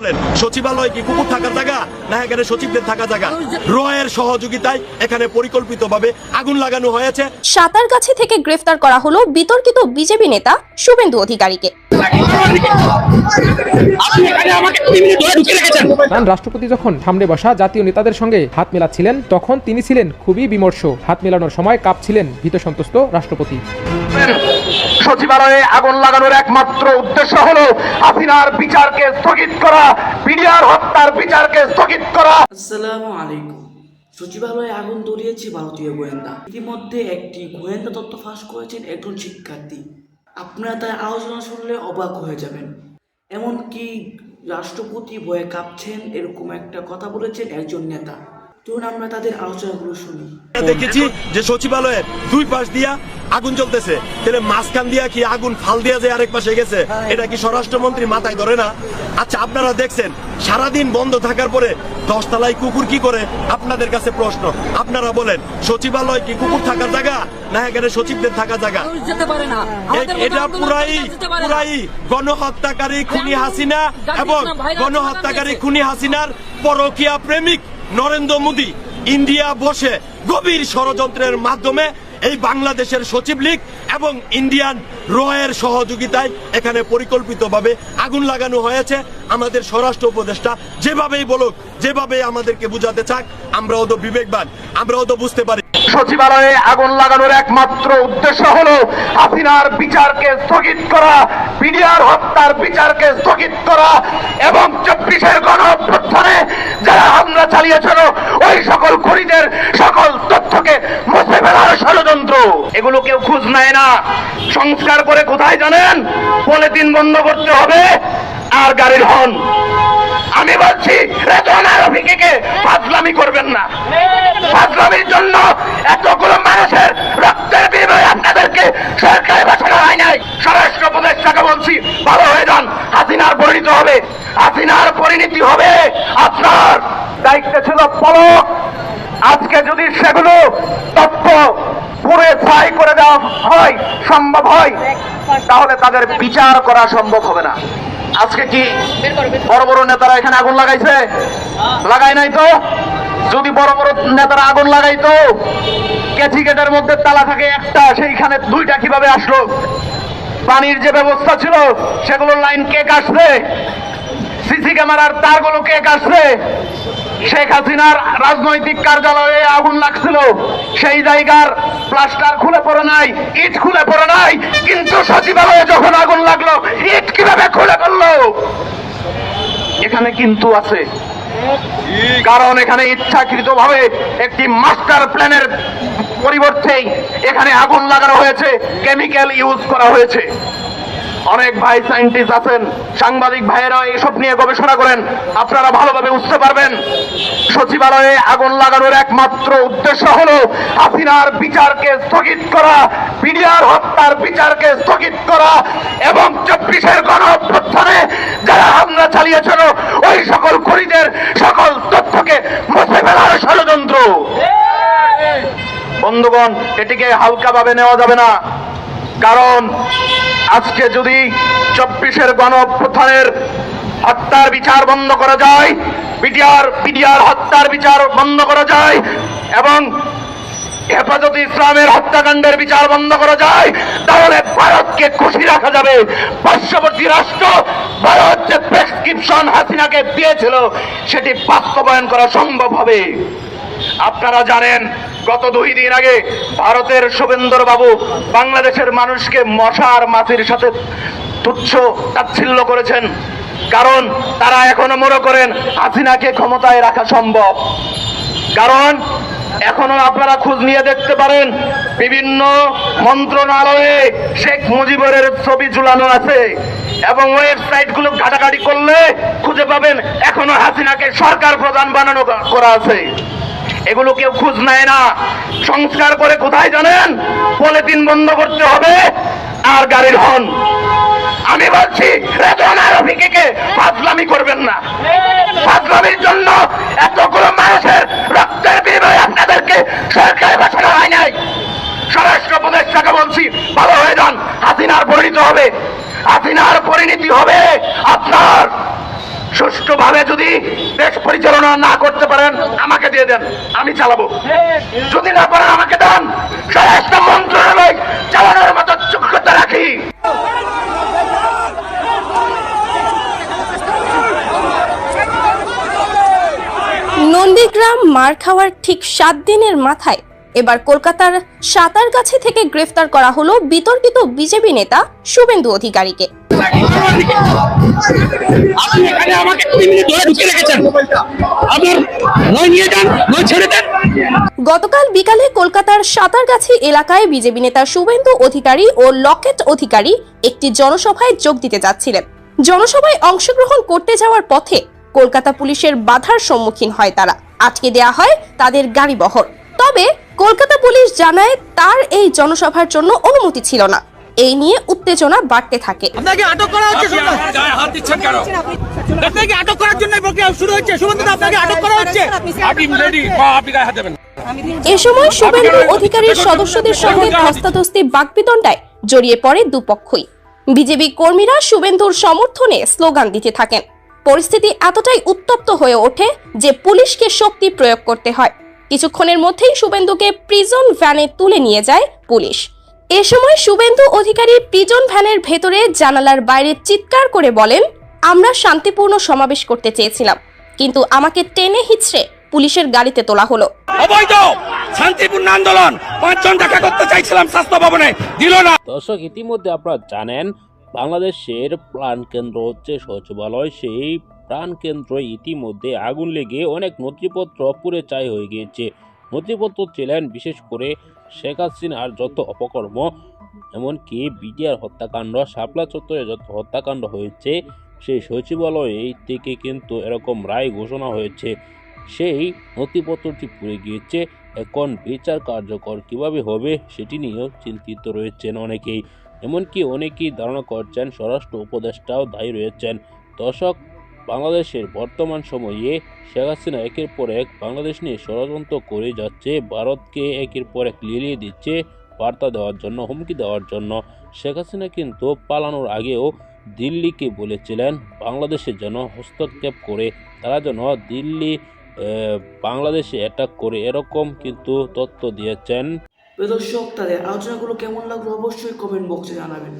বলেন সচিবালয় কি কুকুর থাকার জায়গা? না এখানে সচিবদের থাকা জায়গা? রয়ের সহযোগিতায় এখানে পরিকল্পিতভাবে আগুন লাগানো হয়েছে। সাঁতারগাছি থেকে গ্রেফতার করা হলো বিতর্কিত বিজেপি নেতা শুভেন্দু অধিকারীকে। আপনি এখানে আমাকে দুই মিনিট ধরে ঢুকে রেখেছেন। জানান রাষ্ট্রপতি যখন সামনে বসা জাতীয় নেতাদের সঙ্গে হাত মেলাচ্ছিলেন তখন তিনি ছিলেন খুবই বিমর্ষ। হাত মেলানোর সময় কাঁপছিলেন ভীত সন্তুষ্ট রাষ্ট্রপতি। সচিবালয়ে আগুন লাগানোর একমাত্র উদ্দেশ্য হলো হাসিনার বিচারকে স্থগিত করা। বিডিআর হত্যার বিচারকে স্থগিত করা। আসসালামু আলাইকুম। সচিবালয়ে আগুন ধরিয়েছে ভারতীয় গোয়েন্দা। ইতিমধ্যে একটি গোয়েন্দা তথ্য ফাঁস করেছেন একজন শিক্ষার্থী। আপনারা তার আলোচনা শুনলে অবাক হয়ে যাবেন। এমনকি রাষ্ট্রপতি ভয়ে কাঁপছেন, এরকম একটা কথা বলেছেন একজন নেতা। চলুন আমরা তাদের আলোচনাগুলো শুনি। দেখেছি যে সচিবালয়ের দুই পাশ দিয়া আগুন জ্বলতেছে। তাহলে মাঝখান দিয়া কি আগুন ফাল দিয়া যে আরেক পাশে গেছে? এটা কি স্বরাষ্ট্রমন্ত্রী মাথায় ধরে না? আচ্ছা আপনারা দেখছেন সারাদিন বন্ধ থাকার পরে দশতলায় কুকুর কি করে? আপনাদের কাছে প্রশ্ন। আপনারা বলেন সচিবালয় কি কুকুর থাকার জায়গা? না এখানে সচিবদের থাকা জায়গা। মতো এটা পুরাই। পুরাই গণহত্যাকারী খুনি হাসিনা এবং গণহত্যাকারী খুনি হাসিনার পরকীয়া প্রেমিক। নরেন্দ্র মোদী ইন্ডিয়া বসে গভীর ষড়যন্ত্রের মাধ্যমে এই বাংলাদেশের সচিব লীগ এবং ইন্ডিয়ান রয়ের সহযোগিতায় এখানে পরিকল্পিতভাবে আগুন লাগানো হয়েছে। আমাদের স্বরাষ্ট্র উপদেষ্টা যেভাবেই বলুক, যেভাবেই আমাদেরকে বুঝাতে চাক, আমরাও তো বিবেকবান, আমরাও তো বুঝতে পারি। সচিবালয়ে আগুন লাগানোর একমাত্র উদ্দেশ্য হলো হাসিনার বিচারকে স্থগিত করা, বিডিআর হত্যার বিচারকে স্থগিত করা এবং চব্বিশের গণ অভ্যুত্থানে যারা হামলা চালিয়েছিল, ওই সকল খুনিদের সকল তথ্যকে মুছে ফেলার ষড়যন্ত্র। এগুলো কেউ খুঁজ নেয় না। সংস্কার করে কোথায় জানেন? পলিথিন বন্ধ করতে হবে আর গাড়ির হন আমি বলছি রেজওয়ানা রফিকে ফাজলামি করবেন না। ফাজলামির জন্য এতগুলো মানুষের রক্তের বিনিময়ে আপনাদেরকে সরকারে বসানো হয় নাই। স্বরাষ্ট্র উপদেষ্টাকে বলছি, ভালো হয়ে যান, হাসিনার পরিণত হবে, হাসিনার পরিণতি হবে, আপনার দায়িত্ব ছিল পলক। আজকে যদি সেগুলো তথ্য পুরে ছাই করে দেওয়া হয়, সম্ভব হয়, তাহলে তাদের বিচার করা সম্ভব হবে না। আজকে কি বড় বড় নেতারা এখানে আগুন লাগাইছে? লাগাই নাই তো? যদি বড় বড় নেতারা আগুন লাগাইতো, কেচি গেটের মধ্যে তালা থাকে একটা, সেইখানে দুইটা কীভাবে আসলো? পানির যে ব্যবস্থা ছিল, সেগুলোর লাইন কে কাটছে? সিসি ক্যামেরার তারগুলো কে কাটছে? শেখ হাসিনার রাজনৈতিক কার্যালয়ে আগুন লাগছিল। সেই জায়গার প্লাস্টার খুলে পড়ে নাই, ইট খুলে পড়ে নাই, কিন্তু সচিবালয়ে যখন আগুন লাগল, ইট কীভাবে খুলে পড়ল? এখানে কিন্তু আছে। কারণ এখানে ইচ্ছাকৃত ভাবে একটি মাস্টার প্ল্যানের পরিবর্তেই এখানে আগুন লাগানো হয়েছে কেমিক্যাল ইউজ করা হয়েছে। অনেক ভাই সায়েন্টিস্ট আছেন, সাংবাদিক ভাইয়েরা এসব নিয়ে গবেষণা করেন। আপনারা ভালোভাবে বুঝতে পারবেন। সচিবালয়ে আগুন লাগানোর একমাত্র উদ্দেশ্য হলো হাসিনার বিচারকে স্থগিত করা, বিডিআর হত্যার বিচারকে স্থগিত করা এবং চব্বিশের গণ অভ্যুত্থানে যারা হামলা চালিয়েছিল, ওই সকল খুনিদের সকল তথ্যকে মুছে ফেলার ষড়যন্ত্র। বন্ধুগণ, এটিকে হালকাভাবে নেওয়া যাবে না। কারণ আজকে যদি চব্বিশের গণ অভ্যুত্থানের হত্যার বিচার বন্ধ করা যায়, বিডিআর বিডিআর হত্যার বিচার বন্ধ করা যায়, এবং হেফাজত ইসলামের হত্যাকাণ্ডের বিচার বন্ধ করা যায়, তাহলে ভারতকে খুশি রাখা যাবে। পার্শ্ববর্তী রাষ্ট্র ভারত যে প্রেসক্রিপশন হাসিনাকে দিয়েছিল, সেটি বাস্তবায়ন করা সম্ভব হবে। আপনারা জানেন গত দুই দিন আগে ভারতের শুভেন্দর বাবু বাংলাদেশের মানুষকে মশার মাছির সাথে তুচ্ছ তাচ্ছিল্য করেছেন। কারণ তারা এখনও মনে করেন হাসিনাকে ক্ষমতায় রাখা সম্ভব। কারণ এখনও আপনারা খোঁজ নিয়ে দেখতে পারেন, বিভিন্ন মন্ত্রণালয়ে শেখ মুজিবের ছবি ঝুলানো আছে এবং ওয়েবসাইটগুলো ঘাটাঘাটি করলে খুঁজে পাবেন এখনও হাসিনাকে সরকার প্রধান বানানো করা আছে। এগুলো কেউ খোঁজ নেয় না। সংস্কার করে কোথায় জানেন? পলিথিন বন্ধ করতে হবে আর গাড়ির হর্ন। আমি বলছি রফিকে ফাজলামি করবেন না। ফাজলামির জন্য এতগুলো মানুষের রক্তের বিনিময়ে আপনাদেরকে সরকারে বসানো হয় নাই। স্বরাষ্ট্র উপদেষ্টাকে বলছি, ভালো হয়ে যান, হাসিনার পরিণত হবে। হাসিনার পরিণতি হবে আপনার। সুষ্ঠুভাবে যদি দেশ পরিচালনা না করতে পারেন, আমাকে দিয়ে দেন আমি চালাবো। যদি না পারেন আমাকে দেন। স্বরাষ্ট্র মন্ত্রণালয় চালানোর মতো যোগ্যতা রাখি। নন্দীগ্রাম মার খাওয়ার ঠিক সাত দিনের মাথায় এবার কলকাতার সাতারগাছি থেকে গ্রেফতার করা হলো বিতর্কিত বিজেপি নেতা শুভেন্দু অধিকারীকে। আমাকে রেখেছেন। আপনার নয় নিয়ে যান নয় ছেড়ে দেন। গতকাল বিকালে কলকাতার সাতারগাছি এলাকায় বিজেপি নেতা শুভেন্দু অধিকারী ও লকেট অধিকারী একটি জনসভায় যোগ দিতে যাচ্ছিলেন। জনসভায় অংশগ্রহণ করতে যাওয়ার পথে কলকাতা পুলিশের বাধার সম্মুখীন হয় তারা। আটকে দেয়া হয় তাদের গাড়ি বহর। তবে কলকাতা পুলিশ জানায় তার এই জনসভার জন্য অনুমতি ছিল না। এই নিয়ে উত্তেজনা বাড়তে থাকে। আপনাকে আটক করা হচ্ছে হাত দিচ্ছেন কেন? আপনাকে আটক করার জন্য প্রক্রিয়া শুরু হচ্ছে। সুমন্ত আপনাকে আটক করা হচ্ছে। আপনি রেডি আপনি গায়ে হাত দেবেন এ সময় শুভেন্দু অধিকারীর সদস্যদের সঙ্গে ধস্তাধস্তি বাকবিতণ্ডায় জড়িয়ে পড়ে দুপক্ষই। বিজেপি কর্মীরা শুভেন্দুর সমর্থনে স্লোগান দিতে থাকেন। পরিস্থিতি এতটাই উত্তপ্ত হয়ে ওঠে যে পুলিশকে শক্তি প্রয়োগ করতে হয়। কিছুক্ষণের মধ্যেই শুভেন্দুকে প্রিজন ভ্যানে তুলে নিয়ে যায় পুলিশ। এ সময় শুভেন্দু অধিকারী প্রিজন ভ্যানের ভেতরে জানালার বাইরে চিৎকার করে বলেন আমরা শান্তিপূর্ণ সমাবেশ করতে চেয়েছিলাম কিন্তু আমাকে টেনে হিচড়ে পুলিশের গাড়িতে তোলা হলো। অবৈধ! শান্তিপূর্ণ আন্দোলন! পাঁচজন দেখা করতে চাইছিলাম স্বাস্থ্য ভবনে। দিল না! দর্শক ইতিমধ্যে আপনারা জানেন বাংলাদেশের প্রাণকেন্দ্র হচ্ছে সচিবালয়। সেই প্রাণকেন্দ্র ইতিমধ্যে আগুন লেগে অনেক নথিপত্র পুড়ে চাই হয়ে গিয়েছে। নথিপত্র ছিলেন বিশেষ করে শেখ হাসিনার যত অপকর্ম এমনকি বিডিআর হত্যাকাণ্ড শাপলা চত্বরে যত হত্যাকাণ্ড হয়েছে সেই সচিবালয়ে থেকে কিন্তু এরকম রায় ঘোষণা হয়েছে। সেই নথিপত্রটি পুড়ে গিয়েছে। এখন বিচার কার্যকর কীভাবে হবে সেটি নিয়েও চিন্তিত রয়েছেন অনেকেই। এমনকি অনেকেই ধারণা করছেন স্বরাষ্ট্র উপদেষ্টাও দায়ী রয়েছেন। দর্শক, বাংলাদেশের বর্তমান সময়ে শেখ হাসিনা একের পর এক বাংলাদেশ নিয়ে ষড়যন্ত্র করে যাচ্ছে। ভারতকে একের পর এক লিলিয়ে দিচ্ছে বার্তা দেওয়ার জন্য, হুমকি দেওয়ার জন্য। শেখ হাসিনা কিন্তু পালানোর আগেও দিল্লিকে বলেছিলেন, বাংলাদেশে যেন হস্তক্ষেপ করে, তারা যেন দিল্লি বাংলাদেশে অ্যাটাক করে, এরকম কিন্তু তথ্য দিয়েছেন। দর্শক তাদের আলোচনাগুলো কেমন লাগল অবশ্যই কমেন্ট বক্সে জানাবেন।